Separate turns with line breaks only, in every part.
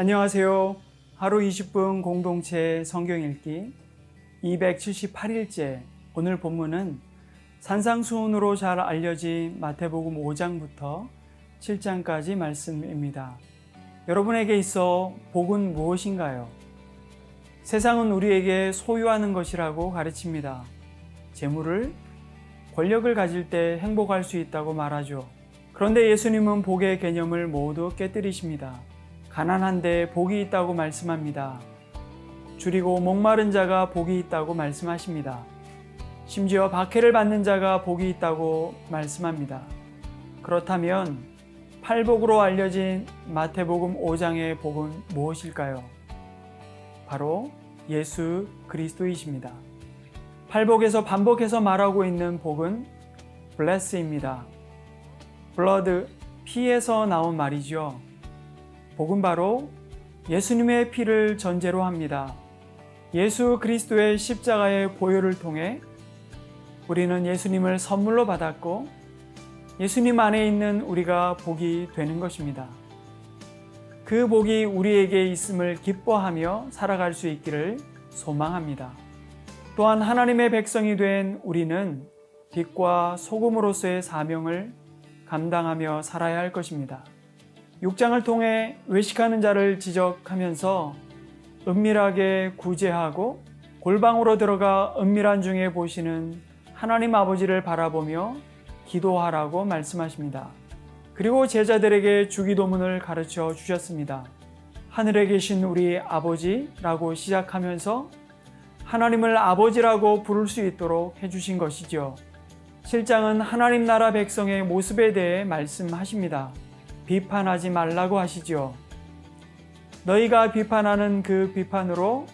안녕하세요. 하루 20분 공동체 성경 읽기 278일째 오늘 본문은 산상수훈으로 잘 알려진 마태복음 5장부터 7장까지 말씀입니다. 여러분에게 있어 복은 무엇인가요? 세상은 우리에게 소유하는 것이라고 가르칩니다. 재물을 권력을 가질 때 행복할 수 있다고 말하죠. 그런데 예수님은 복의 개념을 모두 깨뜨리십니다. 가난한데 복이 있다고 말씀합니다. 줄이고 목마른 자가 복이 있다고 말씀하십니다. 심지어 박해를 받는 자가 복이 있다고 말씀합니다. 그렇다면 팔복으로 알려진 마태복음 5장의 복은 무엇일까요? 바로 예수 그리스도이십니다. 팔복에서 반복해서 말하고 있는 복은 bless입니다. blood, 피에서 나온 말이죠. 복은 바로 예수님의 피를 전제로 합니다. 예수 그리스도의 십자가의 보혈을 통해 우리는 예수님을 선물로 받았고 예수님 안에 있는 우리가 복이 되는 것입니다. 그 복이 우리에게 있음을 기뻐하며 살아갈 수 있기를 소망합니다. 또한 하나님의 백성이 된 우리는 빛과 소금으로서의 사명을 감당하며 살아야 할 것입니다. 6장을 통해 외식하는 자를 지적하면서 은밀하게 구제하고 골방으로 들어가 은밀한 중에 보시는 하나님 아버지를 바라보며 기도하라고 말씀하십니다. 그리고 제자들에게 주기도문을 가르쳐 주셨습니다. 하늘에 계신 우리 아버지라고 시작하면서 하나님을 아버지라고 부를 수 있도록 해주신 것이죠. 7장은 하나님 나라 백성의 모습에 대해 말씀하십니다. 비판하지 말라고 하시죠. 너희가 비판하는 그 비판으로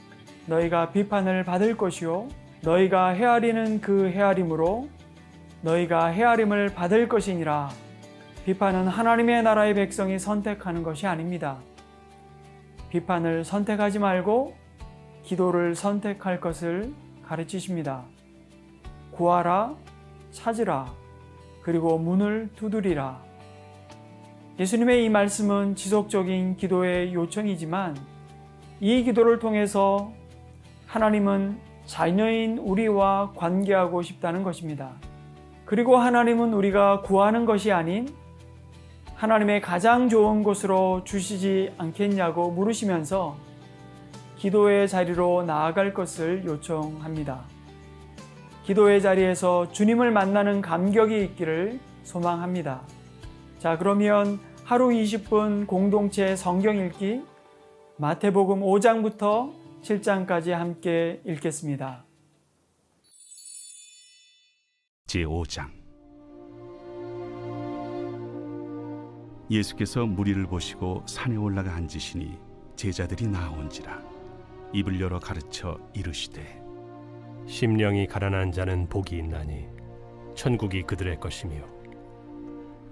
너희가 비판을 받을 것이요. 너희가 헤아리는 그 헤아림으로 너희가 헤아림을 받을 것이니라. 비판은 하나님의 나라의 백성이 선택하는 것이 아닙니다. 비판을 선택하지 말고 기도를 선택할 것을 가르치십니다. 구하라, 찾으라, 그리고 문을 두드리라. 예수님의 이 말씀은 지속적인 기도의 요청이지만 이 기도를 통해서 하나님은 자녀인 우리와 관계하고 싶다는 것입니다. 그리고 하나님은 우리가 구하는 것이 아닌 하나님의 가장 좋은 곳으로 주시지 않겠냐고 물으시면서 기도의 자리로 나아갈 것을 요청합니다. 기도의 자리에서 주님을 만나는 감격이 있기를 소망합니다. 자, 그러면 하루 20분 공동체 성경 읽기 마태복음 5장부터 7장까지 함께 읽겠습니다.
제5장 예수께서 무리를 보시고 산에 올라가 앉으시니 제자들이 나온지라 입을 열어 가르쳐 이르시되
심령이 가난한 자는 복이 있나니 천국이 그들의 것이며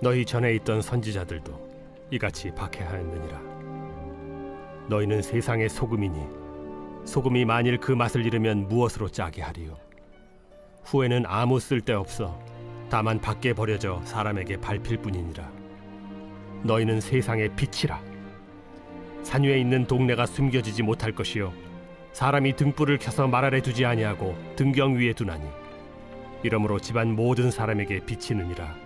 너희 전에 있던 선지자들도 이같이 박해하였느니라. 너희는 세상의 소금이니 소금이 만일 그 맛을 잃으면 무엇으로 짜게 하리요? 후에는 아무 쓸데 없어 다만 밖에 버려져 사람에게 밟힐 뿐이니라. 너희는 세상의 빛이라. 산 위에 있는 동네가 숨겨지지 못할 것이요 사람이 등불을 켜서 말 아래 두지 아니하고 등경 위에 두나니 이러므로 집안 모든 사람에게 비치느니라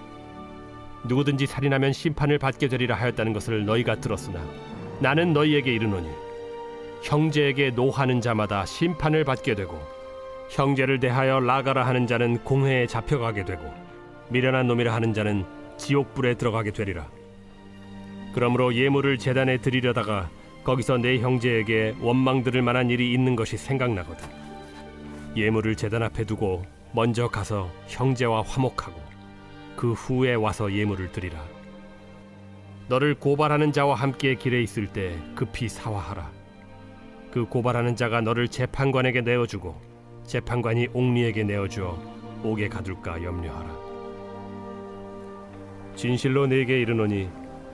누구든지 살인하면 심판을 받게 되리라 하였다는 것을 너희가 들었으나 나는 너희에게 이르노니 형제에게 노하는 자마다 심판을 받게 되고 형제를 대하여 라가라 하는 자는 공회에 잡혀가게 되고 미련한 놈이라 하는 자는 지옥불에 들어가게 되리라. 그러므로 예물을 제단에 드리려다가 거기서 내 형제에게 원망 들을 만한 일이 있는 것이 생각나거든. 예물을 제단 앞에 두고 먼저 가서 형제와 화목하고 그 후에 와서 예물을 드리라. 너를 고발하는 자와 함께 길에 있을 때 급히 사화하라. 그 고발하는 자가 너를 재판관에게 내어주고 재판관이 옥리에게 내어주어 옥에 가둘까 염려하라. 진실로 네게 이르노니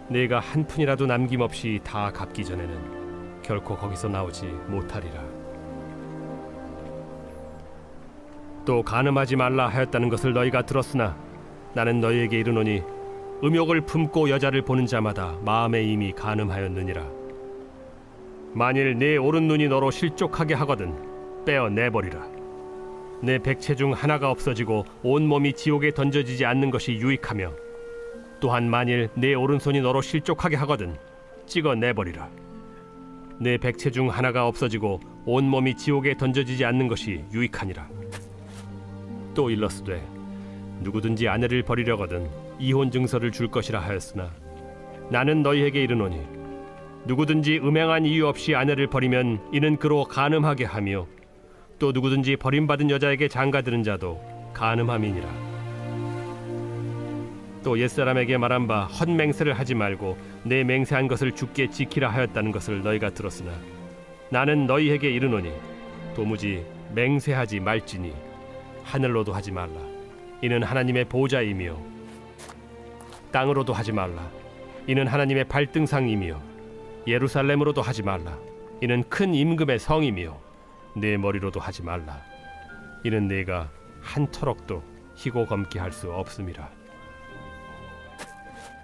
네가 한 푼이라도 남김없이 다 갚기 전에는 결코 거기서 나오지 못하리라. 또 간음하지 말라 하였다는 것을 너희가 들었으나 나는 너희에게 이르노니 음욕을 품고 여자를 보는 자마다 마음에 이미 간음하였느니라. 만일 네 오른 눈이 너로 실족하게 하거든 빼어 내버리라. 내 백체 중 하나가 없어지고 온 몸이 지옥에 던져지지 않는 것이 유익하며 또한 만일 내 오른손이 너로 실족하게 하거든 찍어 내버리라. 내 백체 중 하나가 없어지고 온 몸이 지옥에 던져지지 않는 것이 유익하니라. 또 일러스되 누구든지 아내를 버리려거든 이혼 증서를 줄 것이라 하였으나 나는 너희에게 이르노니 누구든지 음행한 이유 없이 아내를 버리면 이는 그로 간음하게 하며 또 누구든지 버림받은 여자에게 장가드는 자도 간음함이니라. 또 옛사람에게 말한 바 헛맹세를 하지 말고 내 맹세한 것을 죽게 지키라 하였다는 것을 너희가 들었으나 나는 너희에게 이르노니 도무지 맹세하지 말지니 하늘로도 하지 말라 이는 하나님의 보좌이며 땅으로도 하지 말라. 이는 하나님의 발등상이며 예루살렘으로도 하지 말라. 이는 큰 임금의 성이며 내 머리로도 하지 말라. 이는 내가 한 터럭도 희고 검게 할 수 없음이라.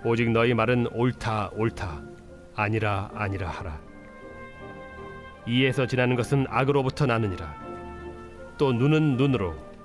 오직 너희 말은 옳다 옳다. 아니라 아니라 하라. 이에서 지나는 것은 악으로부터 나느니라. 또 눈은 눈으로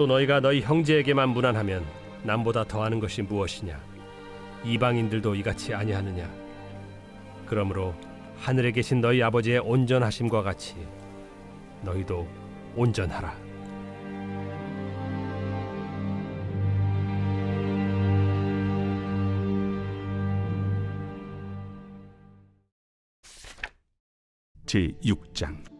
또 너희가 너희 형제에게만 무난하면 남보다 더하는 것이 무엇이냐? 이방인들도 이같이 아니하느냐? 그러므로 하늘에 계신 너희 아버지의 온전하심과 같이 너희도 온전하라.
제 6장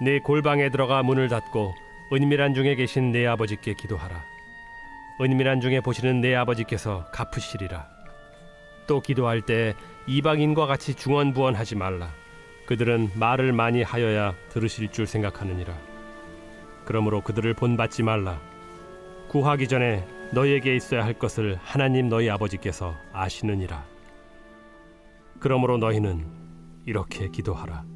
내 골방에 들어가 문을 닫고 은밀한 중에 계신 내 아버지께 기도하라. 은밀한 중에 보시는 내 아버지께서 갚으시리라. 또 기도할 때 이방인과 같이 중언부언하지 말라. 그들은 말을 많이 하여야 들으실 줄 생각하느니라. 그러므로 그들을 본받지 말라. 구하기 전에 너희에게 있어야 할 것을 하나님 너희 아버지께서 아시느니라. 그러므로 너희는 이렇게 기도하라.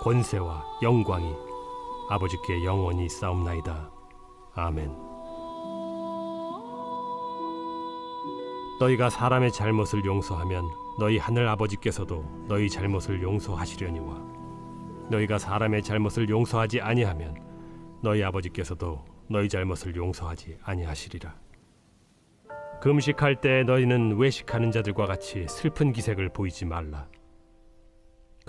권세와 영광이 아버지께 영원히 싸움나이다 아멘 너희가 사람의 잘못을 용서하면 너희 하늘 아버지께서도 너희 잘못을 용서하시려니와 너희가 사람의 잘못을 용서하지 아니하면 너희 아버지께서도 너희 잘못을 용서하지 아니하시리라. 금식할 때 너희는 외식하는 자들과 같이 슬픈 기색을 보이지 말라.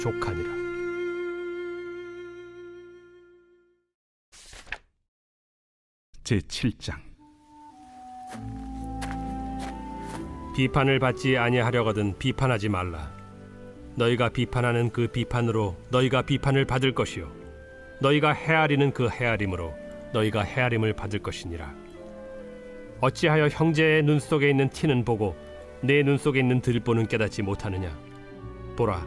족하니라.
제 7장
비판을 받지 아니하려거든 비판하지 말라. 너희가 비판하는 그 비판으로 너희가 비판을 받을 것이요 너희가 헤아리는 그 헤아림으로 너희가 헤아림을 받을 것이니라. 어찌하여 형제의 눈 속에 있는 티는 보고 내 눈 속에 있는 들보는 깨닫지 못하느냐? 보라,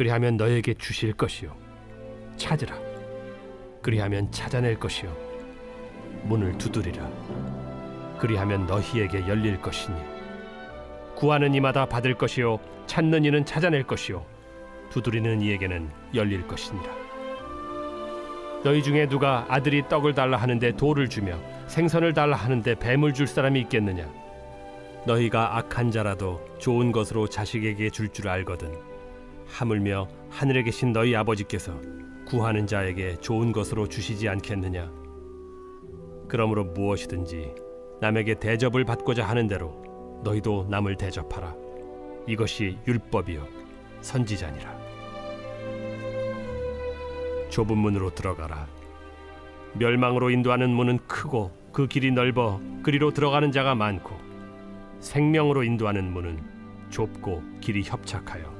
그리하면 너희에게 주실 것이요. 찾으라. 그리하면 찾아낼 것이요. 문을 두드리라. 그리하면 너희에게 열릴 것이니. 구하는 이마다 받을 것이요 찾는 이는 찾아낼 것이요 두드리는 이에게는 열릴 것이니라 너희 중에 누가 아들이 떡을 달라 하는데 돌을 주며 생선을 달라 하는데 뱀을 줄 사람이 있겠느냐 너희가 악한 자라도 좋은 것으로 자식에게 줄줄 알거든 하물며 하늘에 계신 너희 아버지께서 구하는 자에게 좋은 것으로 주시지 않겠느냐 그러므로 무엇이든지 남에게 대접을 받고자 하는 대로 너희도 남을 대접하라. 이것이 율법이요 선지자니라. 좁은 문으로 들어가라. 멸망으로 인도하는 문은 크고 그 길이 넓어 그리로 들어가는 자가 많고 생명으로 인도하는 문은 좁고 길이 협착하여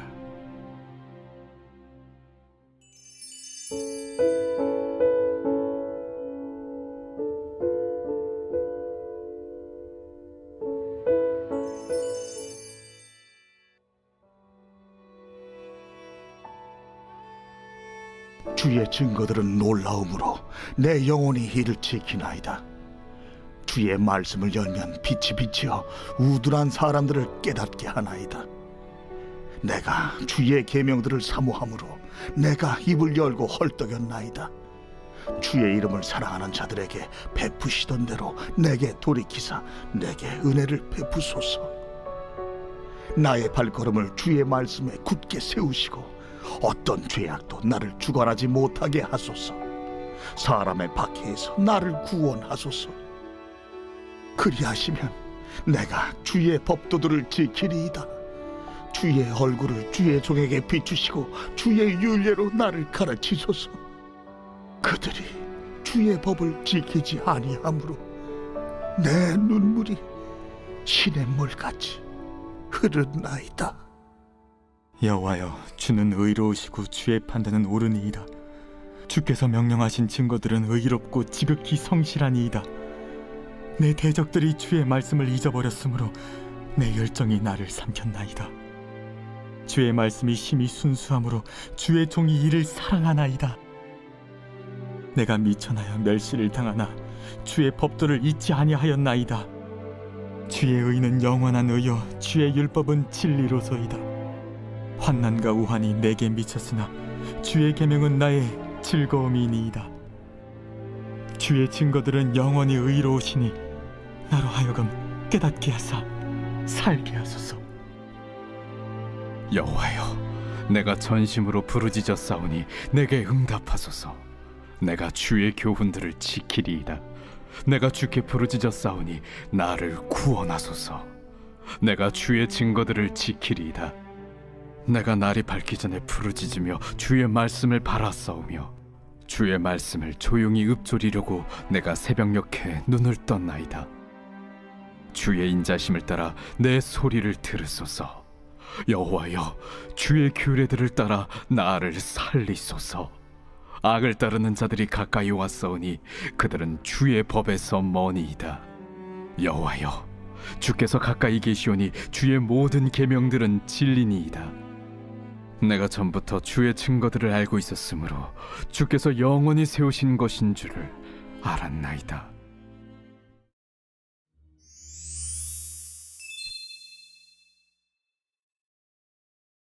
주의 증거들은 놀라움으로 내 영혼이 이를 지키나이다. 주의 말씀을 열면 빛이 비치어 우둔한 사람들을 깨닫게 하나이다. 내가 주의 계명들을 사모함으로 내가 입을 열고 헐떡였나이다. 주의 이름을 사랑하는 자들에게 베푸시던 대로 내게 돌이키사 내게 은혜를 베푸소서. 나의 발걸음을 주의 말씀에 굳게 세우시고 어떤 죄악도 나를 주관하지 못하게 하소서. 사람의 박해에서 나를 구원하소서. 그리하시면 내가 주의 법도들을 지키리이다. 주의 얼굴을 주의 종에게 비추시고 주의 윤례로 나를 가르치소서. 그들이 주의 법을 지키지 아니하므로 내 눈물이 신의 물같이 흐르나이다.
여호와여 주는 의로우시고 주의 판단은 옳으니이다. 주께서 명령하신 증거들은 의롭고 지극히 성실하니이다. 내 대적들이 주의 말씀을 잊어버렸으므로 내 열정이 나를 삼켰나이다. 주의 말씀이 심히 순수하므로 주의 종이 이를 사랑하나이다. 내가 미천하여 멸시를 당하나 주의 법도를 잊지 아니하였나이다. 주의 의는 영원한 의요 주의 율법은 진리로소이다 환난과 우환이 내게 미쳤으나 주의 계명은 나의 즐거움이니이다. 주의 증거들은 영원히 의로우시니 나로 하여금 깨닫게 하사 살게 하소서.
여호와여, 내가 전심으로 부르짖어 싸우니 내게 응답하소서. 내가 주의 교훈들을 지키리이다. 내가 주께 부르짖어 싸우니 나를 구원하소서. 내가 주의 증거들을 지키리이다. 내가 날이 밝기 전에 부르짖으며 주의 말씀을 바라싸우며 주의 말씀을 조용히 읊조리려고 내가 새벽녘에 눈을 떴나이다. 주의 인자심을 따라 내 소리를 들으소서. 여호와여, 주의 규례들을 따라 나를 살리소서. 악을 따르는 자들이 가까이 왔사오니 그들은 주의 법에서 머니이다. 여호와여, 주께서 가까이 계시오니 주의 모든 계명들은 진리니이다. 내가 전부터 주의 증거들을 알고 있었으므로 주께서 영원히 세우신 것인 줄을 알았나이다.